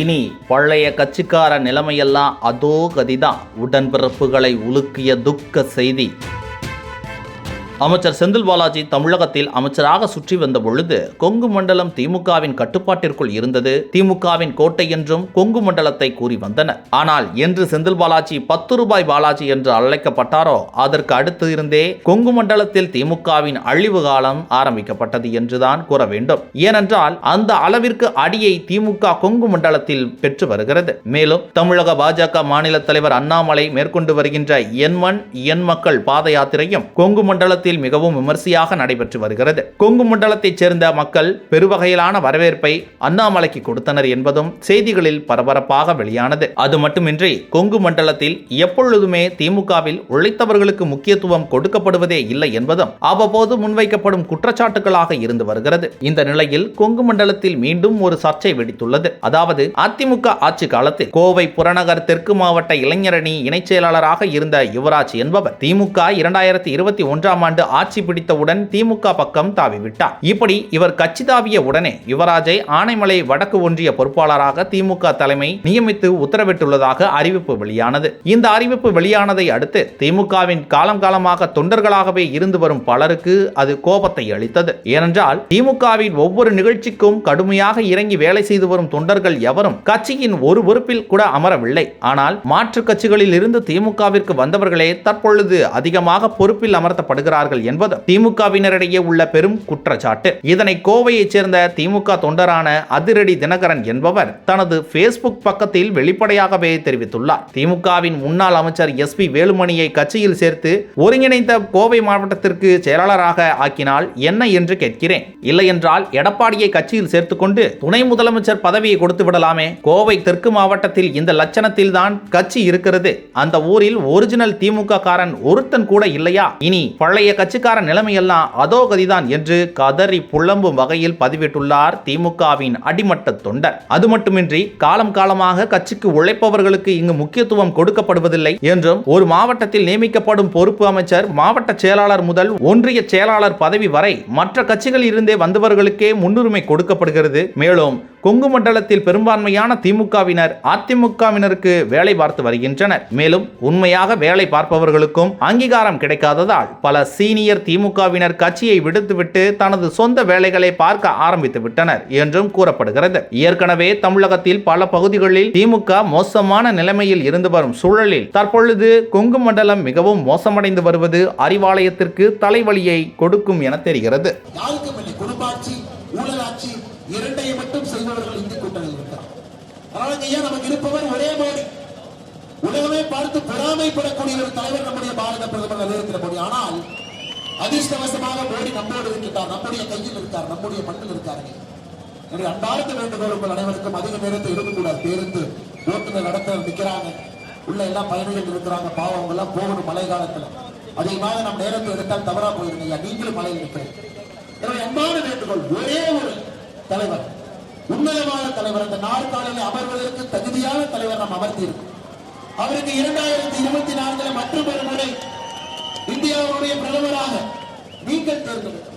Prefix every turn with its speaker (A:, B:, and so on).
A: இனி பழைய கட்சிக்கார நிலைமையெல்லாம் அதோ கதிதான். உடன்பிறப்புகளை உலுக்கிய துக்க செய்தி. அமைச்சர் செந்தில் பாலாஜி தமிழகத்தில் அமைச்சராக சுற்றி வந்த பொழுது கொங்கு மண்டலம் திமுகவின் கட்டுப்பாட்டிற்குள் இருந்தது. திமுகவின் கோட்டை என்றும் கொங்கு மண்டலத்தை கூறி வந்தனர். ஆனால் என்று செந்தில் பாலாஜி பத்து ரூபாய் பாலாஜி என்று அழைக்கப்பட்டாரோ அதற்கு அடுத்து இருந்தே கொங்கு மண்டலத்தில் திமுகவின் அழிவு காலம் ஆரம்பிக்கப்பட்டது என்றுதான் கூற வேண்டும். ஏனென்றால் அந்த அளவிற்கு அடியை திமுக கொங்கு மண்டலத்தில் பெற்று வருகிறது. மேலும் தமிழக பாஜக மாநில தலைவர் அண்ணாமலை மேற்கொண்டு வருகின்ற எண்மண் எண் மக்கள் பாத யாத்திரையும் கொங்கு மண்டலத்தில் மிகவும் விமர்சையாக நடைபெற்று வருகிறது. கொங்கு மண்டலத்தைச் சேர்ந்த மக்கள் பெருவகையிலான வரவேற்பை அண்ணாமலைக்கு கொடுத்தனர் என்பதும் செய்திகளில் பரபரப்பாக வெளியானது. அது மட்டுமின்றி கொங்கு மண்டலத்தில் எப்பொழுதுமே திமுகவில் உழைத்தவர்களுக்கு முக்கியத்துவம் கொடுக்கப்படுவதே இல்லை என்பதும் அவ்வப்போது முன்வைக்கப்படும் குற்றச்சாட்டுகளாக இருந்து வருகிறது. இந்த நிலையில் கொங்கு மண்டலத்தில் மீண்டும் ஒரு சர்ச்சை வெடித்துள்ளது. அதாவது அதிமுக ஆட்சி காலத்தில் கோவை புறநகர் தெற்கு மாவட்ட இளைஞரணி இணைச் செயலாளராக இருந்த யுவராஜ் என்பவர் திமுக இரண்டாயிரத்தி இருபத்தி ஒன்றாம் ஆண்டு ஆட்சி பிடித்தவுடன் திமுக பக்கம் தாவிவிட்டார். இப்படி இவர் கட்சி தாவிய உடனே யுவராஜை ஆனைமலை வடக்கு ஒன்றிய பொறுப்பாளராக திமுக தலைமை நியமித்து உத்தரவிட்டுள்ளதாக அறிவிப்பு வெளியானது. இந்த அறிவிப்பு வெளியானதை அடுத்து திமுகவின் காலம் காலமாக தொண்டர்களாகவே இருந்து வரும் பலருக்கு அது கோபத்தை அளித்தது. ஏனென்றால் திமுகவின் ஒவ்வொரு நிகழ்ச்சிக்கும் கடுமையாக இறங்கி வேலை செய்து வரும் தொண்டர்கள் எவரும் கட்சியின் ஒரு பொறுப்பில் கூட அமரவில்லை. ஆனால் மாற்று கட்சிகளில் இருந்து திமுகவிற்கு வந்தவர்களே தற்பொழுது அதிகமாக பொறுப்பில் அமர்த்தப்படுகிறார்கள். என்பது திமுகவினரிடையே உள்ள பெரும் குற்றச்சாட்டு. இதனை கோவையைச் சேர்ந்த திமுக தொண்டரான அதிரடி தினகரன் என்பவர் தனது பேஸ்புக் பக்கத்தில் வெளிப்படையாகவே தெரிவித்துள்ளார். திமுகவின் முன்னாள் அமைச்சர் எஸ் பி வேலுமணியை கட்சியில் சேர்த்து ஒருங்கிணைந்த கோவை மாவட்டத்திற்கு செயலாளராக ஆக்கினால் என்ன என்று கேட்கிறேன். இல்லையென்றால் எடப்பாடியை கட்சியில் சேர்த்துக்கொண்டு துணை முதலமைச்சர் பதவியை கொடுத்து விடலாமே. கோவை தெற்கு மாவட்டத்தில் இந்த லட்சணத்தில் தான் கட்சி இருக்கிறது. அந்த ஊரில் ஒரிஜினல் திமுக காரன் ஒருத்தன் கூட இல்லையா? இனி பழைய கட்சிக்கார நிலைமையெல்லாம் அதோ கதிதான் என்று கதறி புலம்பும் வகையில் பதிவிட்டுள்ளார் திமுகவின் அடிமட்ட தொண்டர். அது மட்டுமின்றி காலம் காலமாக கட்சிக்கு உழைப்பவர்களுக்கு இங்கு முக்கியத்துவம் கொடுக்கப்படுவதில்லை என்றும் ஒரு மாவட்டத்தில் நியமிக்கப்படும் பொறுப்பு அமைச்சர் மாவட்ட செயலாளர் முதல் ஒன்றிய செயலாளர் பதவி வரை மற்ற கட்சிகளில் இருந்தே வந்தவர்களுக்கே முன்னுரிமை கொடுக்கப்படுகிறது. மேலும் கொங்கு மண்டலத்தில் பெரும்பான்மையான திமுகவினர் அதிமுகவினருக்கு வேலை பார்த்து வருகின்றனர். மேலும் உண்மையாக வேலை பார்ப்பவர்களுக்கும் அங்கீகாரம் கிடைக்காததால் பல சீனியர் திமுகவினர் கட்சியை விடுத்துவிட்டு தனது சொந்த வேலைகளை பார்க்க ஆரம்பித்து விட்டனர் என்றும் கூறப்படுகிறது. ஏற்கனவே தமிழகத்தில் பல பகுதிகளில் திமுக மோசமான நிலைமையில் இருந்து வரும் சூழலில் தற்பொழுது கொங்கு மண்டலம் மிகவும் மோசமடைந்து வருவது அறிவாலயத்திற்கு தலைவலியை கொடுக்கும் என தெரிகிறது.
B: இரண்டையும் மட்டும் செய்பவர்கள் இந்தி கூட்டணியில் இருக்கிறார் அதனால ஏன் நமக்கு இருப்பவர் ஒரே மாதிரி. உலகமே பார்த்து பொறாமைப்படக்கூடிய ஒரு தலைவர் நம்முடைய பாரத பிரதமர் நரேந்திர மோடி. ஆனால் அதிர்ஷ்டவசமாக மோடி நம்மோடு இருக்கிறார் நம்முடைய கையில் இருக்கார். நம்முடைய மண்ணில் இருக்கார்கள் என்னுடைய அன்பார்ந்த வேண்டுகோள் உங்கள் அனைவருக்கும் அதிக நேரத்தை எடுக்கக்கூடாது பேருந்து ஓட்டுநர் நடத்த நிற்கிறாங்க. உள்ள எல்லாம் பயணிகள் இருக்கிறாங்க. பாவம் அவங்க எல்லாம் போகணும் மழை காலத்துல. அதிகமாக நம்ம நேரத்தை எடுத்தால் தவறா போயிருங்க ஐயா. நீங்களும் மழையில் நிற்கிறேன் என்னுடைய அன்பான வேண்டுகோள் ஒரே ஒரு தலைவர் உன்னதமான தலைவர். அந்த நாற்காலில் அமர்வதற்கு தகுதியான தலைவர் நாம் அமர்த்தியிருக்கோம் அவருக்கு இரண்டாயிரத்தி இருபத்தி நான்குல மற்றும் ஒரு முறை இந்தியாவுடைய பிரதமராக நீங்கள் தேர்ந்தெடுக்க